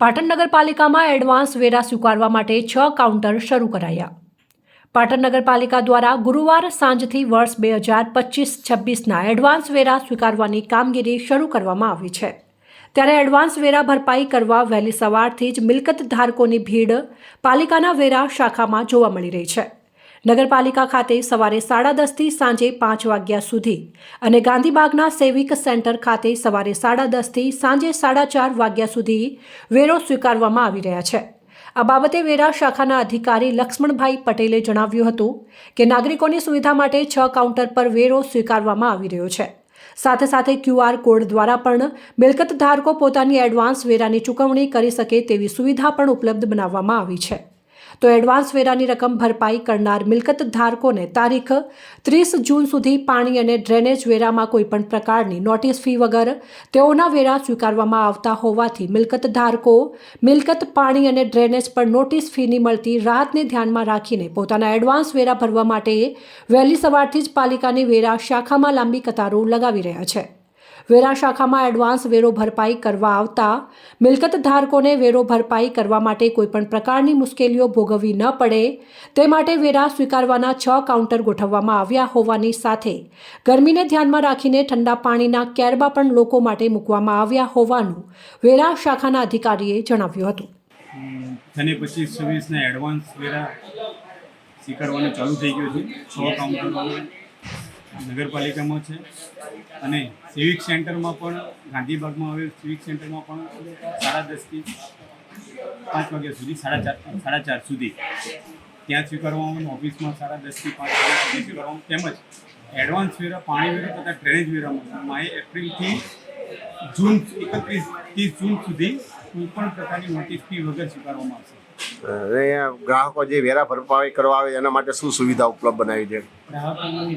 પાટણ નગરપાલિકામાં એડવાન્સ વેરા સ્વીકારવા માટે છ કાઉન્ટર શરૂ કરાયા. પાટણ નગરપાલિકા દ્વારા ગુરુવાર સાંજથી વર્ષ બે હજાર પચીસ છવ્વીસના એડવાન્સ વેરા સ્વીકારવાની કામગીરી શરૂ કરવામાં આવી છે. ત્યારે એડવાન્સ વેરા ભરપાઈ કરવા વહેલી સવારથી જ મિલકત ધારકોની ભીડ પાલિકાના વેરા શાખામાં જોવા મળી રહી છે. નગરપાલિકા ખાતે સવારે સાડા દસથી સાંજે પાંચ વાગ્યા સુધી અને ગાંધીબાગના સેવિક સેન્ટર ખાતે સવારે સાડા દસથી સાંજે સાડા ચાર વાગ્યા સુધી વેરો સ્વીકારવામાં આવી રહ્યા છે. આ બાબતે વેરા શાખાના અધિકારી લક્ષ્મણભાઈ પટેલે જણાવ્યું હતું કે નાગરિકોની સુવિધા માટે છ કાઉન્ટર પર વેરો સ્વીકારવામાં આવી રહ્યો છે. સાથે સાથે ક્યુઆર કોડ દ્વારા પણ મિલકત ધારકો પોતાની એડવાન્સ વેરાની ચૂકવણી કરી શકે તેવી સુવિધા પણ ઉપલબ્ધ બનાવવામાં આવી છે. તો એડવાન્સ વેરાની રકમ ભરપાઈ કરનાર મિલકત ધારકોને તારીખ ત્રીસ જૂન સુધી પાણી અને ડ્રેનેજ વેરામાં કોઈપણ પ્રકારની નોટિસ ફી વગર તેઓના વેરા સ્વીકારવામાં આવતા હોવાથી મિલકત ધારકો મિલકત પાણી અને ડ્રેનેજ પર નોટિસ ફીની મળતી રાહતને ધ્યાનમાં રાખીને પોતાના એડવાન્સ વેરા ભરવા માટે વહેલી સવારથી જ પાલિકાની વેરા શાખામાં લાંબી કતારો લગાવી રહ્યા છે. વેરા શાખામાં એડવાન્સ વેરો ભરપાઈ કરવા આવતા મિલકત ધારકોને વેરો ભરપાઈ કરવા માટે કોઈપણ પ્રકારની મુશ્કેલીઓ ભોગવવી ન પડે, તે માટે વેરા સ્વીકારવાના છ કાઉન્ટર ગોઠવવામાં આવ્યા હોવાની સાથે ગરમીને ધ્યાનમાં રાખીને ઠંડા પાણીના કેરબા પણ લોકો માટે મૂકવામાં આવ્યા હોવાનું વેરા શાખાના અધિકારીએ જણાવ્યું હતું. અને પચીસ છવ્વીસના એડવાન્સ વેરા સ્વીકારવાનું ચાલુ થઈ ગયું છે, છ કાઉન્ટરો નગરપાલિકામાં છે. અને સિવિક સેન્ટરમાં પણ, ગાંધીબાગમાં આવેલ સિવિક સેન્ટરમાં પણ સાડા દસથી પાંચ વાગ્યા સુધી, સાડા ચાર સાડા ચાર સુધી. ત્યાં સ્વીકારવામાં આવે ઓફિસમાં સાડા દસથી પાંચ વાગ્યા સુધી સ્વીકારવામાં તેમજ એડવાન્સ વેરા, પાણી વેરા તથા ડ્રેનેજ વેરામાં એપ્રિલથી જૂન, એકત્રીસ, ત્રીસ જૂન સુધી કોઈ પણ પ્રકારની નોટિસ ફી વગર સ્વીકારવામાં આવશે. અને ગ્રાહકો જે વેરા ભરપાઈ કરવા આવે એના માટે શું સુવિધા ઉપલબ્ધ બનાવી છે? ગ્રાહકોનું